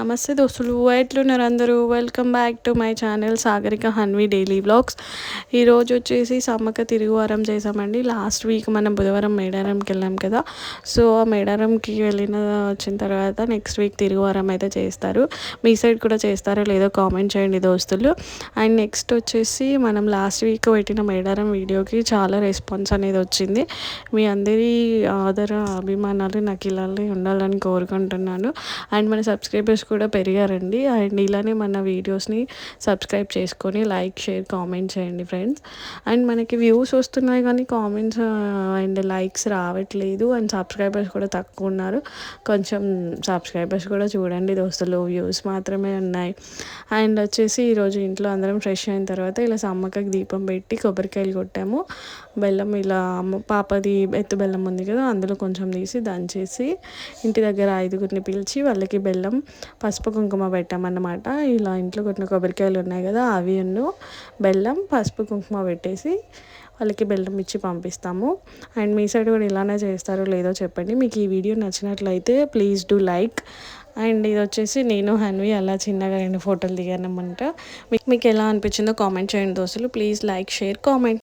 నమస్తే దోస్తులు ఎట్లున్నారు అందరూ? Welcome back to my channel Sagarika Hanvi daily blogs ఈరోజు వచ్చేసి సమ్మక్క తిరుగువారం చేసామండి. లాస్ట్ వీక్ మనం బుధవారం మేడారంకి వెళ్ళాం కదా. సో ఆ మేడారంకి వెళ్ళిన వచ్చిన తర్వాత నెక్స్ట్ వీక్ తిరుగువారం అయితే చేస్తారు. మీ సైడ్ కూడా చేస్తారో లేదో కామెంట్ చేయండి దోస్తులు. అండ్ నెక్స్ట్ వచ్చేసి మనం లాస్ట్ వీక్ పెట్టిన మేడారం వీడియోకి చాలా రెస్పాన్స్ అనేది వచ్చింది. మీ అందరి ఆదర అభిమానాలు నాకు ఇలానే ఉండాలని కోరుకుంటున్నాను. అండ్ మన సబ్స్క్రైబర్స్ కూడా పెరిగారండి. అండ్ ఇలానే మన వీడియోస్ని సబ్స్క్రైబ్ చేసుకొని లైక్ షేర్ కామెంట్ చేయండి ఫ్రెండ్స్ అండ్ మనకి వ్యూస్ వస్తున్నాయి కానీ కామెంట్స్ అండ్ లైక్స్ రావట్లేదు అండ్ సబ్స్క్రైబర్స్ కూడా తక్కువ ఉన్నారు. కొంచెం సబ్స్క్రైబర్స్ కూడా చూడండి దోస్తులు వ్యూస్ మాత్రమే ఉన్నాయి. అండ్ వచ్చేసి ఈరోజు ఇంట్లో అందరం ఫ్రెష్ అయిన తర్వాత ఇలా సమ్మక్కకి దీపం పెట్టి కొబ్బరికాయలు కొట్టాము. బెల్లం ఇలా అమ్మ పాపది ఎత్తు బెల్లం ఉంది కదా అందులో కొంచెం తీసి దంచేసి ఇంటి దగ్గర ఐదుగురిని పిలిచి వాళ్ళకి బెల్లం పసుపు కుంకుమ పెట్టామన్నమాట. ఇలా ఇంట్లో కొట్టిన కొబ్బరికాయలు ఉన్నాయి కదా అవి ఉన్ను. బెల్లం పసుపు కుంకుమ పెట్టేసి వాళ్ళకి బెల్లం ఇచ్చి పంపిస్తాము. అండ్ మీ సైడ్ కూడా ఇలానే చేస్తారో లేదో చెప్పండి. మీకు ఈ వీడియో నచ్చినట్లయితే ప్లీజ్ డూ లైక్. అండ్ ఇది వచ్చేసి నేను హన్వి అలా చిన్నగా రెండు ఫోటోలు దిగానమాట మీకు మీకు ఎలా అనిపించిందో కామెంట్ చేయండి దోస్తులు. Please like share comment.